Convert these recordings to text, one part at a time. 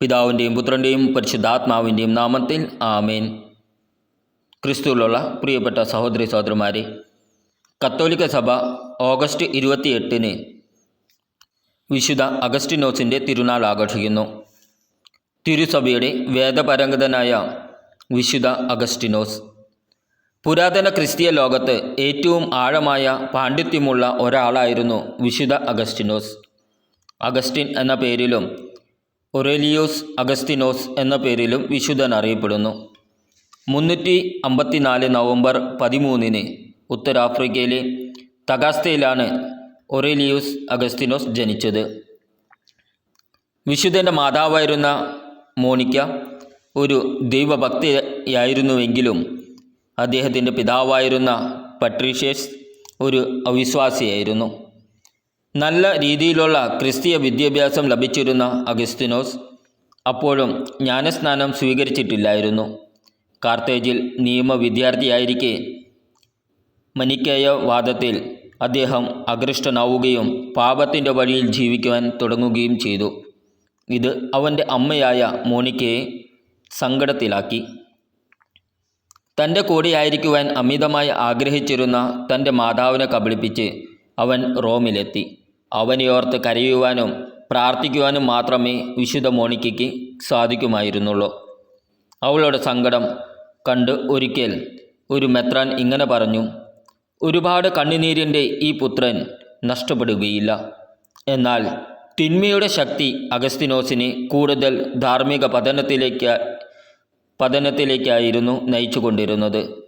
പിതാവിന്റെയും പുത്രന്റെയും പരിശുദ്ധാത്മാവിന്റെയും നാമത്തിൽ ആമേൻ. ക്രിസ്തുവിലുള്ള പ്രിയപ്പെട്ട സഹോദരി സഹോദരന്മാരെ കത്തോലിക്ക സഭ ഓഗസ്റ്റ് ഇരുപത്തിയെട്ടിന് വിശുദ്ധ അഗസ്റ്റിനോസിന്റെ തിരുനാൾ ആഘോഷിക്കുന്നു. തിരുസഭയുടെ വേദപരംഗതനായ വിശുദ്ധ അഗസ്റ്റിനോസ് പുരാതന ക്രിസ്തീയ ലോകത്ത് ഏറ്റവും ആഴമായ പാണ്ഡിത്യമുള്ള ഒരാളായിരുന്നു വിശുദ്ധ അഗസ്റ്റിനോസ്. അഗസ്റ്റിൻ എന്ന പേരിലും ഒറേലിയോസ് അഗസ്തിനോസ് എന്ന പേരിലും വിശുദ്ധൻ അറിയപ്പെടുന്നു. മുന്നൂറ്റി അമ്പത്തിനാല് നവംബർ പതിമൂന്നിന് ഉത്തരാഫ്രിക്കയിലെ തഗാസ്തയിലാണ് ഒറേലിയോസ് അഗസ്തിനോസ് ജനിച്ചത്. വിശുദ്ധന്റെ മാതാവായിരുന്ന മോണിക്ക ഒരു ദൈവഭക്തിയായിരുന്നുവെങ്കിലും അദ്ദേഹത്തിന്റെ പിതാവായിരുന്ന പട്രീഷ്യസ് ഒരു അവിശ്വാസിയായിരുന്നു. നല്ല രീതിയിലുള്ള ക്രിസ്തീയ വിദ്യാഭ്യാസം ലഭിച്ചിരുന്ന അഗസ്തിനോസ് അപ്പോഴും ജ്ഞാനസ്നാനം സ്വീകരിച്ചിട്ടില്ലായിരുന്നു. കാർത്തേജിൽ നിയമ വിദ്യാർത്ഥിയായിരിക്കെ മനിക്കേയ വാദത്തിൽ അദ്ദേഹം അകൃഷ്ടനാവുകയും പാപത്തിന്റെ വഴിയിൽ ജീവിക്കുവാൻ തുടങ്ങുകയും ചെയ്തു. ഇത് അവന്റെ അമ്മയായ മോണിക്കയെ സങ്കടത്തിലാക്കി. തന്റെ കൂടെയായിരിക്കുവാൻ അമിതമായി ആഗ്രഹിച്ചിരുന്ന തന്റെ മാതാവിനെ കബളിപ്പിച്ച് അവൻ റോമിലെത്തി. അവനെയോർത്ത് കരയുവാനും പ്രാർത്ഥിക്കുവാനും മാത്രമേ വിശുദ്ധ മോണിക്കയ്ക്ക് സാധിക്കുമായിരുന്നുള്ളൂ. അവളുടെ സങ്കടം കണ്ട് ഒരിക്കൽ ഒരു മെത്രാൻ ഇങ്ങനെ പറഞ്ഞു ഒരുപാട് കണ്ണുനീരിന്റെ ഈ പുത്രൻ നഷ്ടപ്പെടുകയില്ല. എന്നാൽ തിന്മയുടെ ശക്തി അഗസ്തിനോസിനെ കൂടുതൽ ധാർമ്മിക പതനത്തിലേക്ക് പതനത്തിലേക്കായിരുന്നു നയിച്ചുകൊണ്ടിരുന്നത്.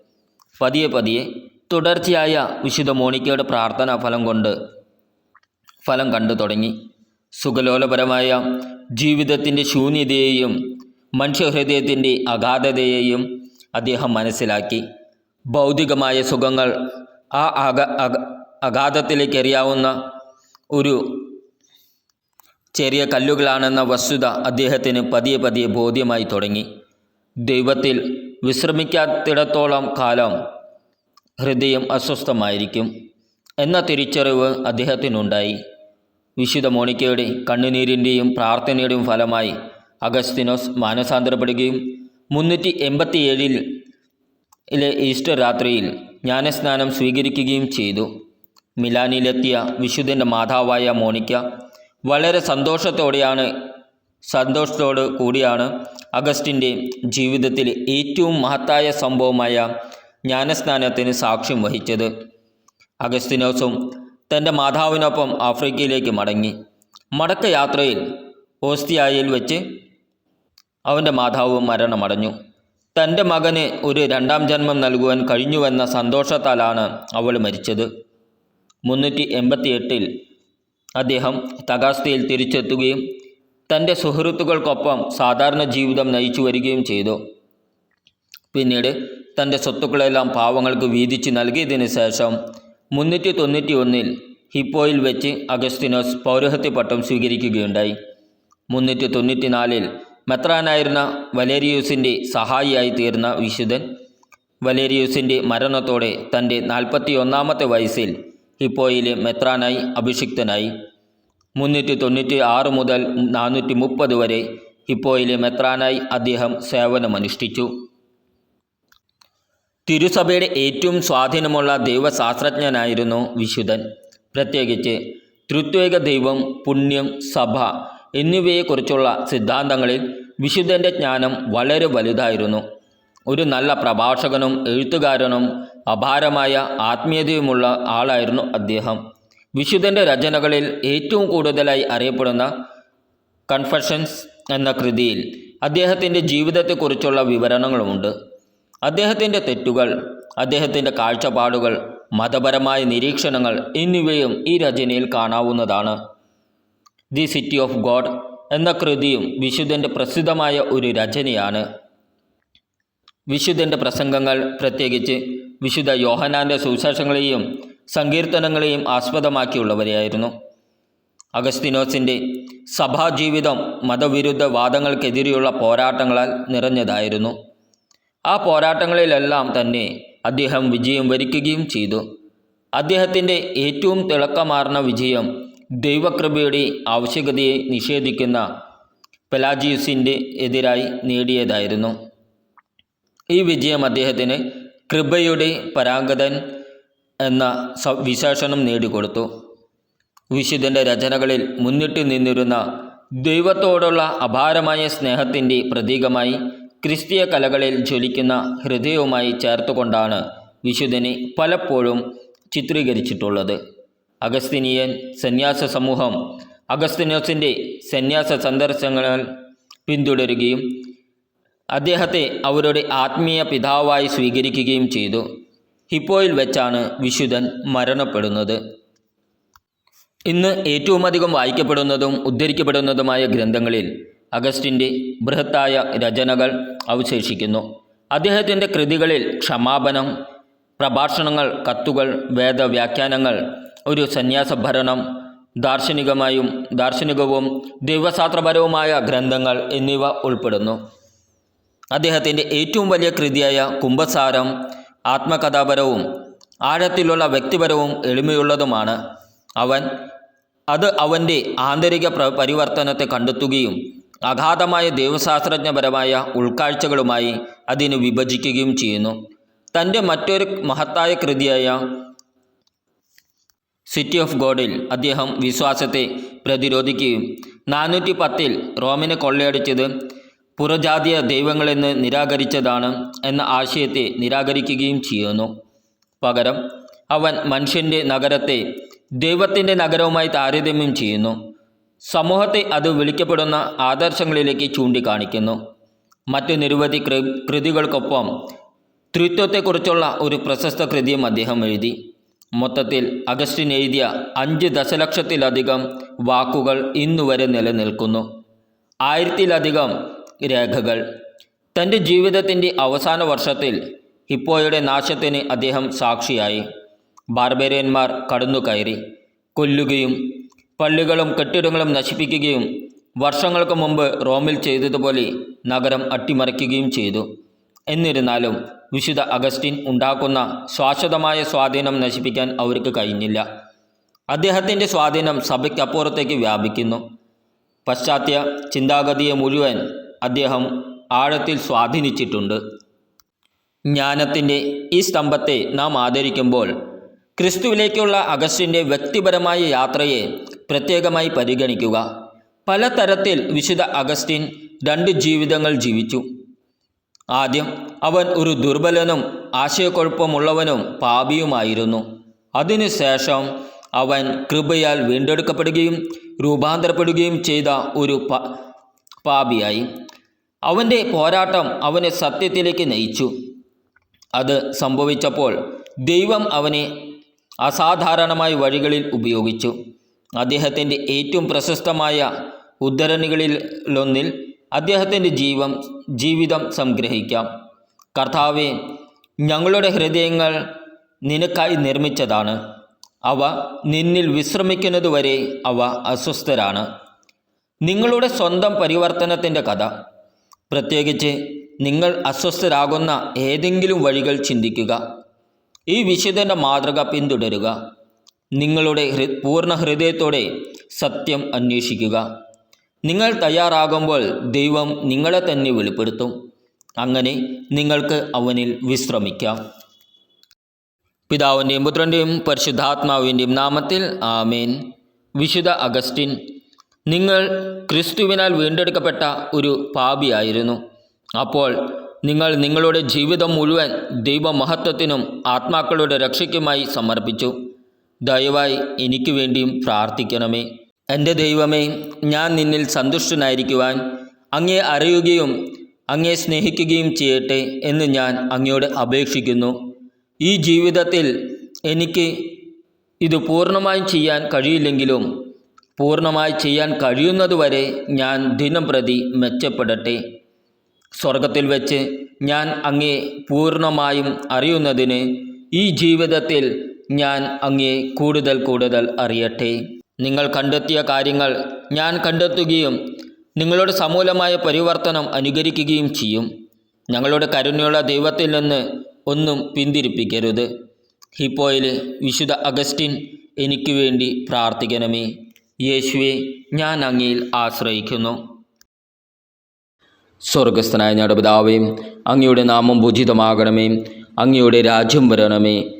പതിയെ പതിയെ തുടർച്ചയായ വിശുദ്ധ മോണിക്കയുടെ പ്രാർത്ഥനാ ഫലം കൊണ്ട് ഫലം കണ്ടു തുടങ്ങി. സുഖലോലപരമായ ജീവിതത്തിന്റെ ശൂന്യതയെയും മനുഷ്യഹൃദയത്തിന്റെ അഗാധതയെയും അദ്ദേഹം മനസ്സിലാക്കി. ഭൗതികമായ സുഖങ്ങൾ ആ അഗ അഗ അഗാധത്തിലേക്ക് എറിയാവുന്ന ഒരു ചെറിയ കല്ലുകളാണെന്ന വസ്തുത അദ്ദേഹത്തിന് പതിയെ പതിയെ ബോധ്യമായി തുടങ്ങി. ദൈവത്തിൽ വിശ്രമിക്കാത്തിടത്തോളം കാലം ഹൃദയം അസ്വസ്ഥമായിരിക്കും. എന്ന തിരിച്ചറിവ് അദ്ദേഹത്തിനുണ്ടായി. വിശുദ്ധ മോണിക്കയുടെ കണ്ണുനീരിന്റെയും പ്രാർത്ഥനയുടെയും ഫലമായി അഗസ്തിനോസ് മാനസാന്തരപ്പെടുകയും മുന്നൂറ്റി എൺപത്തിയേഴിൽ ഈസ്റ്റർ രാത്രിയിൽ ജ്ഞാനസ്നാനം സ്വീകരിക്കുകയും ചെയ്തു. മിലാനിലെത്തിയ വിശുദ്ധന്റെ മാതാവായ മോണിക്ക വളരെ സന്തോഷത്തോടെയാണ് സന്തോഷത്തോട് കൂടിയാണ് അഗസ്റ്റിന്റെ ജീവിതത്തിലെ ഏറ്റവും മഹത്തായ സംഭവമായ ജ്ഞാനസ്നാനത്തിന് സാക്ഷ്യം വഹിച്ചത്. അഗസ്തിനോസും തന്റെ മാതാവിനൊപ്പം ആഫ്രിക്കയിലേക്ക് മടങ്ങി. മടക്കയാത്രയിൽ ഓസ്തിയായിൽ വെച്ച് അവന്റെ മാതാവ് മരണമടഞ്ഞു. തന്റെ മകന് ഒരു രണ്ടാം ജന്മം നൽകുവാൻ കഴിഞ്ഞുവെന്ന സന്തോഷത്താലാണ് അവൾ മരിച്ചത്. മുന്നൂറ്റി എൺപത്തി എട്ടിൽ അദ്ദേഹം തകാസ്തയിൽ തിരിച്ചെത്തുകയും തന്റെ സുഹൃത്തുക്കൾക്കൊപ്പം സാധാരണ ജീവിതം നയിച്ചു വരികയും ചെയ്തു. പിന്നീട് തന്റെ സ്വത്തുക്കളെല്ലാം പാവങ്ങൾക്ക് വീതിച്ച് നൽകിയതിനു ശേഷം മുന്നൂറ്റി തൊണ്ണൂറ്റി ഒന്നിൽ ഹിപ്പോയിൽ വെച്ച് അഗസ്തിനോസ് പൗരഹത്യ പട്ടം സ്വീകരിക്കുകയുണ്ടായി. മുന്നൂറ്റി തൊണ്ണൂറ്റി നാലിൽ മെത്രാനായിരുന്ന വലേരിയൂസിന്റെ സഹായിയായി തീർന്ന വിശുദ്ധൻ വലേരിയൂസിന്റെ മരണത്തോടെ തന്റെ നാൽപ്പത്തി ഒന്നാമത്തെ വയസ്സിൽ ഹിപ്പോയിലെ മെത്രാനായി അഭിഷിക്തനായി. മുന്നൂറ്റി തൊണ്ണൂറ്റി ആറ് മുതൽ നാനൂറ്റി മുപ്പത് വരെ ഹിപ്പോയിലെ മെത്രാനായി അദ്ദേഹം സേവനമനുഷ്ഠിച്ചു. തിരുസഭയുടെ ഏറ്റവും സ്വാധീനമുള്ള ദൈവശാസ്ത്രജ്ഞനായിരുന്നു വിശുദ്ധൻ. പ്രത്യേകിച്ച് തൃത്വേക ദൈവം പുണ്യം സഭ എന്നിവയെക്കുറിച്ചുള്ള സിദ്ധാന്തങ്ങളിൽ വിശുദ്ധന്റെ ജ്ഞാനം വളരെ വലുതായിരുന്നു. ഒരു നല്ല പ്രഭാഷകനും എഴുത്തുകാരനും അപാരമായ ആത്മീയതയുമുള്ള ആളായിരുന്നു അദ്ദേഹം. വിശുദ്ധന്റെ രചനകളിൽ ഏറ്റവും കൂടുതലായി അറിയപ്പെടുന്ന കൺഫഷൻസ് എന്ന കൃതിയിൽ അദ്ദേഹത്തിന്റെ ജീവിതത്തെക്കുറിച്ചുള്ള വിവരണങ്ങളുമുണ്ട്. അദ്ദേഹത്തിന്റെ തെറ്റുകൾ അദ്ദേഹത്തിന്റെ കാഴ്ചപ്പാടുകൾ മതപരമായ നിരീക്ഷണങ്ങൾ എന്നിവയും ഈ രചനയിൽ കാണാവുന്നതാണ്. ദി സിറ്റി ഓഫ് ഗോഡ് എന്ന കൃതിയും വിശുദ്ധന്റെ പ്രസിദ്ധമായ ഒരു രചനയാണ്. വിശുദ്ധന്റെ പ്രസംഗങ്ങൾ പ്രത്യേകിച്ച് വിശുദ്ധ യോഹനാന്റെ സുവിശേഷങ്ങളെയും സങ്കീർത്തനങ്ങളെയും ആസ്പദമാക്കിയുള്ളവരെയായിരുന്നു. അഗസ്തിനോസിന്റെ സഭാജീവിതം മതവിരുദ്ധ വാദങ്ങൾക്കെതിരെയുള്ള പോരാട്ടങ്ങളാൽ നിറഞ്ഞതായിരുന്നു. ആ പോരാട്ടങ്ങളിലെല്ലാം തന്നെ അദ്ദേഹം വിജയം വരിക്കുകയും ചെയ്തു. അദ്ദേഹത്തിന്റെ ഏറ്റവും തിളക്കമാർന്ന വിജയം ദൈവകൃപയുടെ ആവശ്യകതയെ നിഷേധിക്കുന്ന പെലാജിയസിന്റെ എതിരായി നേടിയതായിരുന്നു. ഈ വിജയം അദ്ദേഹത്തിന് കൃപയുടെ പരാഗതൻ എന്ന വിശേഷണം നേടിക്കൊടുത്തു. വിശുദ്ധന്റെ രചനകളിൽ മുന്നിട്ട് നിന്നിരുന്ന ദൈവത്തോടുള്ള അപാരമായ സ്നേഹത്തിന്റെ പ്രതീകമായി ക്രിസ്തീയ കലകളിൽ ജ്വലിക്കുന്ന ഹൃദയവുമായി ചേർത്തുകൊണ്ടാണ് വിശുദ്ധനെ പലപ്പോഴും ചിത്രീകരിച്ചിട്ടുള്ളത്. അഗസ്തിനിയൻ സന്യാസ സമൂഹം അഗസ്തിനോസിന്റെ സന്യാസ സന്ദർശനങ്ങൾ പിന്തുടരുകയും അദ്ദേഹത്തെ അവരുടെ ആത്മീയ പിതാവായി സ്വീകരിക്കുകയും ചെയ്തു. ഹിപ്പോയിൽ വെച്ചാണ് വിശുദ്ധൻ മരണപ്പെടുന്നത്. ഇന്ന് ഏറ്റവുമധികം വായിക്കപ്പെടുന്നതും ഉദ്ധരിക്കപ്പെടുന്നതുമായ ഗ്രന്ഥങ്ങളിൽ അഗസ്റ്റിന്റെ ബൃഹത്തായ രചനകൾ അവശേഷിക്കുന്നു. അദ്ദേഹത്തിന്റെ കൃതികളിൽ ക്ഷമാപനം പ്രഭാഷണങ്ങൾ കത്തുകൾ വേദവ്യാഖ്യാനങ്ങൾ ഒരു സന്യാസ ഭരണം ദാർശനികമായും ദാർശനികവും ദൈവശാസ്ത്രപരവുമായ ഗ്രന്ഥങ്ങൾ എന്നിവ ഉൾപ്പെടുന്നു. അദ്ദേഹത്തിന്റെ ഏറ്റവും വലിയ കൃതിയായ കുംഭസാരം ആത്മകഥാപരവും ആഴത്തിലുള്ള വ്യക്തിപരവും എളിമയുള്ളതുമാണ്. അവൻ അത് അവന്റെ ആന്തരിക പ്ര പരിവർത്തനത്തെ കണ്ടെത്തുകയും അഗാധമായ ദൈവശാസ്ത്രജ്ഞപരമായ ഉൾക്കാഴ്ചകളുമായി അതിന് വിഭജിക്കുകയും ചെയ്യുന്നു. തന്റെ മറ്റൊരു മഹത്തായ കൃതിയായ സിറ്റി ഓഫ് ഗോഡിൽ അദ്ദേഹം വിശ്വാസത്തെ പ്രതിരോധിക്കുകയും നാനൂറ്റി പത്തിൽ റോമിനെ കൊള്ളയടിച്ചത് പുറജാതീയ ദൈവങ്ങളെന്ന് നിരാകരിച്ചതാണ് എന്ന ആശയത്തെ നിരാകരിക്കുകയും ചെയ്യുന്നു. പകരം അവൻ മനുഷ്യന്റെ നഗരത്തെ ദൈവത്തിന്റെ നഗരവുമായി താരതമ്യം ചെയ്യുന്നു. സമൂഹത്തെ അത് വിളിക്കപ്പെടുന്ന ആദർശങ്ങളിലേക്ക് ചൂണ്ടിക്കാണിക്കുന്നു. മറ്റ് നിരവധി കൃ കൃതികൾക്കൊപ്പം ത്രിത്വത്തെക്കുറിച്ചുള്ള ഒരു പ്രശസ്ത കൃതിയും അദ്ദേഹം എഴുതി. മൊത്തത്തിൽ അഗസ്റ്റിൻ എഴുതിയ അഞ്ച് ദശലക്ഷത്തിലധികം വാക്കുകൾ ഇന്നുവരെ നിലനിൽക്കുന്നു. ആയിരത്തിലധികം രേഖകൾ. തന്റെ ജീവിതത്തിന്റെ അവസാന വർഷത്തിൽ ഹിപ്പോയുടെ നാശത്തിന് അദ്ദേഹം സാക്ഷിയായി. ബാർബേറിയന്മാർ കടന്നുകയറി കൊല്ലുകയും പള്ളികളും കെട്ടിടങ്ങളും നശിപ്പിക്കുകയും വർഷങ്ങൾക്ക് മുമ്പ് റോമിൽ ചെയ്തതുപോലെ നഗരം അട്ടിമറിക്കുകയും ചെയ്തു. എന്നിരുന്നാലും വിശുദ്ധ അഗസ്റ്റിൻ ഉണ്ടാക്കുന്ന ശാശ്വതമായ സ്വാധീനം നശിപ്പിക്കാൻ അവർക്ക് കഴിഞ്ഞില്ല. അദ്ദേഹത്തിന്റെ സ്വാധീനം സഭയ്ക്കപ്പുറത്തേക്ക് വ്യാപിക്കുന്നു. പശ്ചാത്യ ചിന്താഗതിയെ മുഴുവൻ അദ്ദേഹം ആഴത്തിൽ സ്വാധീനിച്ചിട്ടുണ്ട്. ജ്ഞാനത്തിന്റെ ഈ സ്തംഭത്തെ നാം ആദരിക്കുമ്പോൾ ക്രിസ്തുവിലേക്കുള്ള അഗസ്റ്റിന്റെ വ്യക്തിപരമായ യാത്രയെ പ്രത്യേകമായി പരിഗണിക്കുക. പലതരത്തിൽ വിശുദ്ധ അഗസ്റ്റിൻ രണ്ട് ജീവിതങ്ങൾ ജീവിച്ചു. ആദ്യം അവൻ ഒരു ദുർബലനും ആശയക്കുഴപ്പമുള്ളവനും പാപിയുമായിരുന്നു. അതിനുശേഷം അവൻ കൃപയാൽ വീണ്ടെടുക്കപ്പെടുകയും രൂപാന്തരപ്പെടുകയും ചെയ്ത ഒരു പാപിയായി. അവന്റെ പോരാട്ടം അവനെ സത്യത്തിലേക്ക് നയിച്ചു. അത് സംഭവിച്ചപ്പോൾ ദൈവം അവനെ അസാധാരണമായ വഴികളിൽ ഉപയോഗിച്ചു. അദ്ദേഹത്തിന്റെ ഏറ്റവും പ്രശസ്തമായ ഉദ്ധരണികളിലൊന്നിൽ അദ്ദേഹത്തിന്റെ ജീവം ജീവിതം സംഗ്രഹിക്കാം. കർത്താവെ ഞങ്ങളുടെ ഹൃദയങ്ങൾ നിനക്കായി നിർമ്മിച്ചതാണ്. അവ നിന്നിൽ വിശ്രമിക്കുന്നതുവരെ അവ അസ്വസ്ഥരാണ്. നിങ്ങളുടെ സ്വന്തം പരിവർത്തനത്തിന്റെ കഥ. പ്രത്യേകിച്ച് നിങ്ങൾ അസ്വസ്ഥരാകുന്ന ഏതെങ്കിലും വഴികൾ ചിന്തിക്കുക. ഈ വിശുദ്ധന്റെ മാതൃക പിന്തുടരുക. നിങ്ങളുടെ പൂർണ ഹൃദയത്തോടെ സത്യം അന്വേഷിക്കുക. നിങ്ങൾ തയ്യാറാകുമ്പോൾ ദൈവം നിങ്ങളെ തന്നെ വെളിപ്പെടുത്തും. അങ്ങനെ നിങ്ങൾക്ക് അവനിൽ വിശ്രമിക്കാം. പിതാവിന്റെയും പുത്രന്റെയും പരിശുദ്ധാത്മാവിന്റെയും നാമത്തിൽ ആമേൻ. വിശുദ്ധ അഗസ്റ്റിൻ നിങ്ങൾ ക്രിസ്തുവിനാൽ വീണ്ടെടുക്കപ്പെട്ട ഒരു പാപിയായിരുന്നു. അപ്പോൾ നിങ്ങൾ നിങ്ങളുടെ ജീവിതം മുഴുവൻ ദൈവമഹത്വത്തിനും ആത്മാക്കളുടെ രക്ഷയ്ക്കുമായി സമർപ്പിച്ചു. ദയവായി എനിക്ക് വേണ്ടിയും പ്രാർത്ഥിക്കണമേ. എന്റെ ദൈവമേ ഞാൻ നിന്നിൽ സന്തുഷ്ടനായിരിക്കുവാൻ അങ്ങേ അറിയുകയും അങ്ങേ സ്നേഹിക്കുകയും ചെയ്യട്ടെ എന്ന് ഞാൻ അങ്ങയോട് അപേക്ഷിക്കുന്നു. ഈ ജീവിതത്തിൽ എനിക്ക് ഇത് പൂർണമായും ചെയ്യാൻ കഴിയില്ലെങ്കിലും പൂർണമായി ചെയ്യാൻ കഴിയുന്നതുവരെ ഞാൻ ദിനം പ്രതി മെച്ചപ്പെടട്ടെ. സ്വർഗത്തിൽ വെച്ച് ഞാൻ അങ്ങേ പൂർണമായും അറിയുന്നതിന് ഈ ജീവിതത്തിൽ ഞാൻ അങ്ങേ കൂടുതൽ കൂടുതൽ അറിയട്ടെ. നിങ്ങൾ കണ്ടെത്തിയ കാര്യങ്ങൾ ഞാൻ കണ്ടെത്തുകയും നിങ്ങളുടെ സമൂലമായ പരിവർത്തനം അനുകരിക്കുകയും ചെയ്യും. ഞങ്ങളുടെ കരുണയുള്ള ദൈവത്തിൽ നിന്ന് ഒന്നും പിന്തിരിപ്പിക്കരുത്. ഹിപ്പോയിലെ വിശുദ്ധ അഗസ്റ്റിൻ എനിക്ക് വേണ്ടി പ്രാർത്ഥിക്കണമേ. യേശുവെ ഞാൻ അങ്ങയിൽ ആശ്രയിക്കുന്നു. സ്വർഗസ്ഥനായ ഞങ്ങളുടെ പിതാവേയും അങ്ങയുടെ നാമം ഭുജിതമാകണമേ അങ്ങയുടെ രാജ്യം വരണമേ.